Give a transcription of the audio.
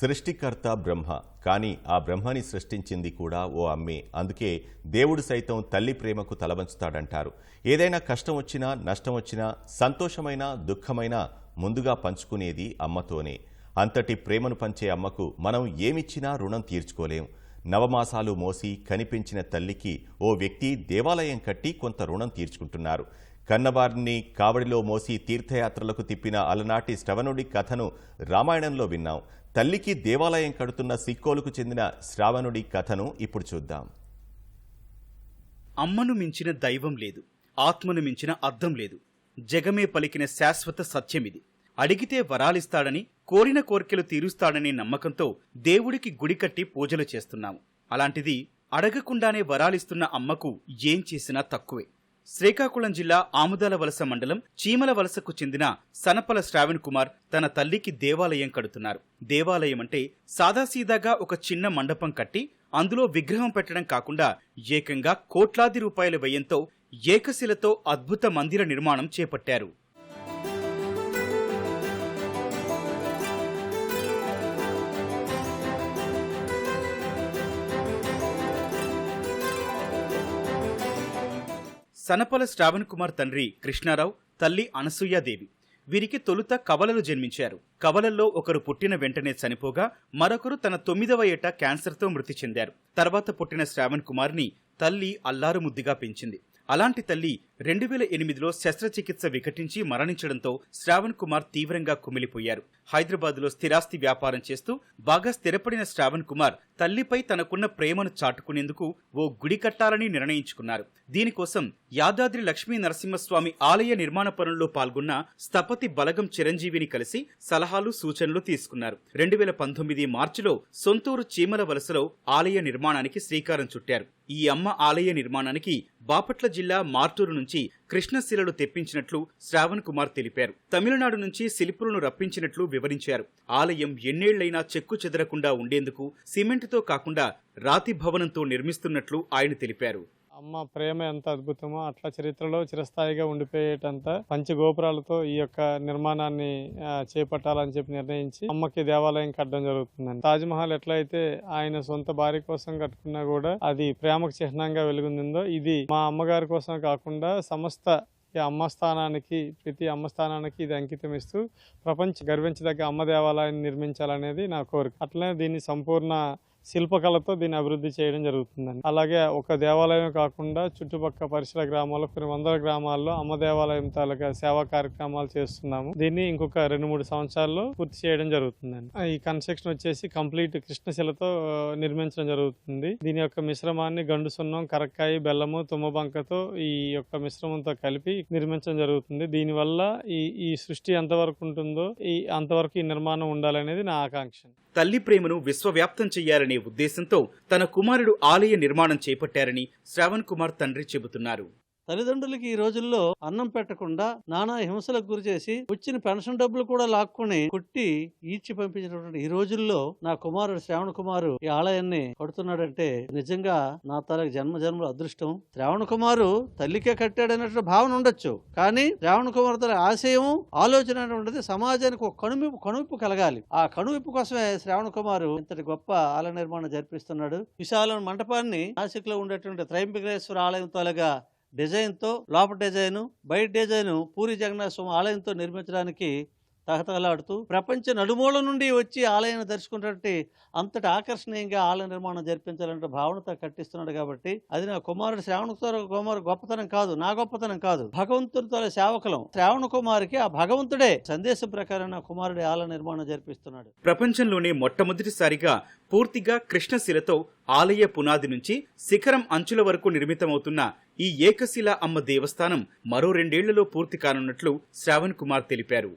సృష్టికర్త బ్రహ్మ. కానీ ఆ బ్రహ్మని సృష్టించింది కూడా ఓ అమ్మే. అందుకే దేవుడు సైతం తల్లి ప్రేమకు తలవంచుతాడంటారు. ఏదైనా కష్టం వచ్చినా నష్టం వచ్చినా సంతోషమైన దుఃఖమైనా ముందుగా పంచుకునేది అమ్మతోనే. అంతటి ప్రేమను పంచే అమ్మకు మనం ఏమిచ్చినా రుణం తీర్చుకోలేం. నవమాసాలు మోసి కనిపించిన తల్లికి ఓ వ్యక్తి దేవాలయం కట్టి కొంత రుణం తీర్చుకుంటున్నారు. కన్నవారిని కావడిలో మోసి తీర్థయాత్రలకు తిప్పిన అలనాటి శ్రవణుడి కథను రామాయణంలో విన్నాం. తల్లికి దేవాలయం కడుతున్న సిక్కోలకు చెందిన శ్రావణుడి కథను ఇప్పుడు చూద్దాం. అమ్మను మించిన దైవం లేదు ఆత్మను మించిన అర్థం లేదు. జగమే పలికిన శాశ్వత సత్యమిది. అడిగితే వరాలిస్తాడని కోరిన కోర్కెలు తీరుస్తాడనే నమ్మకంతో దేవుడికి గుడి కట్టి పూజలు చేస్తున్నాము. అలాంటిది అడగకుండానే వరాలిస్తున్న అమ్మకు ఏం చేసినా తక్కువే. శ్రీకాకుళం జిల్లా ఆముదాల వలస మండలం చీమల వలసకు చెందిన సనపల శ్రావణ్ కుమార్ తన తల్లికి దేవాలయం కడుతున్నారు. దేవాలయం అంటే సాదాసీదాగా ఒక చిన్న మండపం కట్టి అందులో విగ్రహం పెట్టడం కాకుండా ఏకంగా కోట్లాది రూపాయల వ్యయంతో ఏకశిలతో అద్భుత మందిర నిర్మాణం చేపట్టారు. సనపల శ్రావణ్ కుమార్ తండ్రి కృష్ణారావు తల్లి అనసూయాదేవి వీరికి తొలుత కవలలు జన్మించారు. కవలల్లో ఒకరు పుట్టిన వెంటనే చనిపోగా మరొకరు తన తొమ్మిదవ ఏట క్యాన్సర్తో మృతి చెందారు. తర్వాత పుట్టిన శ్రావణ్ కుమార్ని తల్లి అల్లారు ముద్దుగా పెంచింది. అలాంటి తల్లి రెండు వేల ఎనిమిదిలో శస్త్రచికిత్స వికటించి మరణించడంతో శ్రావణ్ కుమార్ తీవ్రంగా కుమిలిపోయారు. హైదరాబాద్లో స్థిరాస్తి వ్యాపారం చేస్తూ బాగా స్థిరపడిన శ్రావణ్ కుమార్ తల్లిపై తనకున్న ప్రేమను చాటుకునేందుకు ఓ గుడి కట్టాలని నిర్ణయించుకున్నారు. దీనికోసం యాదాద్రి లక్ష్మీ నరసింహస్వామి ఆలయ నిర్మాణ పనుల్లో పాల్గొన్న స్థపతి బలగం చిరంజీవిని కలిసి సలహాలు సూచనలు తీసుకున్నారు. రెండు వేల పంతొమ్మిది మార్చిలో సొంతూరు చీమల వలసలో ఆలయ నిర్మాణానికి శ్రీకారం చుట్టారు. ఈ అమ్మ ఆలయ నిర్మాణానికి బాపట్ల జిల్లా మార్టూరు నుంచి కృష్ణశిలలు తెప్పించినట్లు శ్రావణ్ కుమార్ తెలిపారు. తమిళనాడు నుంచి శిల్పులను రప్పించినట్లు వివరించారు. ఆలయం ఎన్నేళ్ళైనా చెక్కు చెదరకుండా ఉండేందుకు సిమెంటుతో కాకుండా రాతి భవనంతో నిర్మిస్తున్నట్లు ఆయన తెలిపారు. అమ్మ ప్రేమ ఎంత అద్భుతమో అట్లా చరిత్రలో చిరస్థాయిగా ఉండిపోయేటంత పంచ గోపురాలతో ఈ యొక్క నిర్మాణాన్ని చేపట్టాలని చెప్పి నిర్ణయించి అమ్మకి దేవాలయం కట్టడం జరుగుతుందండి. తాజ్ మహల్ ఎట్లయితే ఆయన సొంత భార్య కోసం కట్టుకున్నా కూడా అది ప్రేమకు చిహ్నంగా వెలుగుందిందో ఇది మా అమ్మగారి కోసం కాకుండా సమస్త ఈ అమ్మ స్థానానికి ప్రతి అమ్మ స్థానానికి ఇది అంకితం ఇస్తూ ప్రపంచ గర్వించదగ్గ అమ్మ దేవాలయాన్ని నిర్మించాలనేది నా కోరిక. అట్లనే దీన్ని సంపూర్ణ శిల్పకళతో దీన్ని అభివృద్ధి చేయడం జరుగుతుందండి. అలాగే ఒక దేవాలయం కాకుండా చుట్టుపక్కల పరిసర గ్రామాల్లో కొన్ని వందల గ్రామాల్లో అమ్మ దేవాలయం తాలూకా సేవా కార్యక్రమాలు చేస్తున్నాము. దీన్ని ఇంకొక రెండు మూడు సంవత్సరాల్లో పూర్తి చేయడం జరుగుతుందండి. ఆ, ఈ కన్స్ట్రక్షన్ వచ్చేసి కంప్లీట్ కృష్ణశిలతో నిర్మించడం జరుగుతుంది. దీని యొక్క మిశ్రమాన్ని గండు సున్నం కరక్కాయ బెల్లము తుమ్మబంకతో ఈ యొక్క మిశ్రమంతో కలిపి నిర్మించడం జరుగుతుంది. దీనివల్ల ఈ ఈ సృష్టి ఎంతవరకు ఉంటుందో ఈ అంతవరకు ఈ నిర్మాణం ఉండాలనేది నా ఆకాంక్ష. తల్లి ప్రేమను విశ్వవ్యాప్తం చేయాలని ఉద్దేశంతో తన కుమారుడు ఆలయ నిర్మాణం చేపట్టారని శ్రావణ్ కుమార్ తండ్రి చెబుతున్నారు. తల్లిదండ్రులకి ఈ రోజుల్లో అన్నం పెట్టకుండా నానా హింసలకు గురి చేసి వచ్చిన పెన్షన్ డబ్బులు కూడా లాక్కుని కొట్టి ఈడ్చి పంపించినటువంటి ఈ రోజుల్లో నా కుమారుడు శ్రావణ కుమారు ఈ ఆలయాన్ని కడుతున్నాడంటే నిజంగా నా తలకు జన్మ జన్మల అదృష్టం. శ్రావణ కుమారు తల్లికే కట్టాడన్నట్టు భావన ఉండొచ్చు. కానీ శ్రావణ కుమార్ తన ఆశయం ఆలోచన అనేటువంటిది సమాజానికి ఒక కనువిప్పు కనువిప్పు కలగాలి. ఆ కనువిప్పు కోసమే శ్రావణ కుమారు ఇంతటి గొప్ప ఆలయ నిర్మాణం జరిపిస్తున్నాడు. విశాలం మంటపాన్ని నాసిక్లో ఉండేటువంటి త్రయంబకేశ్వర ఆలయం తోలగా డిజైన్తో లోపల డిజైను బయట డిజైను పూరి జగన్నాథ స్వామి ఆలయంతో నిర్మించడానికి తహతహలాడుతూ ప్రపంచ నలుమూల నుండి వచ్చి ఆలయాన్ని దర్శించుకున్నటువంటి అంతటి ఆకర్షణీయంగా ఆలయ నిర్మాణం జరిపించాలంటే భావనతో కట్టిస్తున్నాడు కాబట్టి అది నా కుమారుడు శ్రావణ కుమారు గొప్పతనం కాదు నా గొప్పతనం కాదు. భగవంతుడితో సేవకులం. శ్రావణ కుమారికి ఆ భగవంతుడే సందేశం ప్రకారం నా కుమారుడి ఆలయ నిర్మాణం జరిపిస్తున్నాడు. ప్రపంచంలోనే మొట్టమొదటిసారిగా పూర్తిగా కృష్ణశిలతో ఆలయ పునాది నుంచి శిఖరం అంచుల వరకు నిర్మితమవుతున్న ఈ ఏకశిల అమ్మ దేవస్థానం మరో రెండేళ్ళలో పూర్తి కానున్నట్లు శ్రావణ్ కుమార్ తెలిపారు.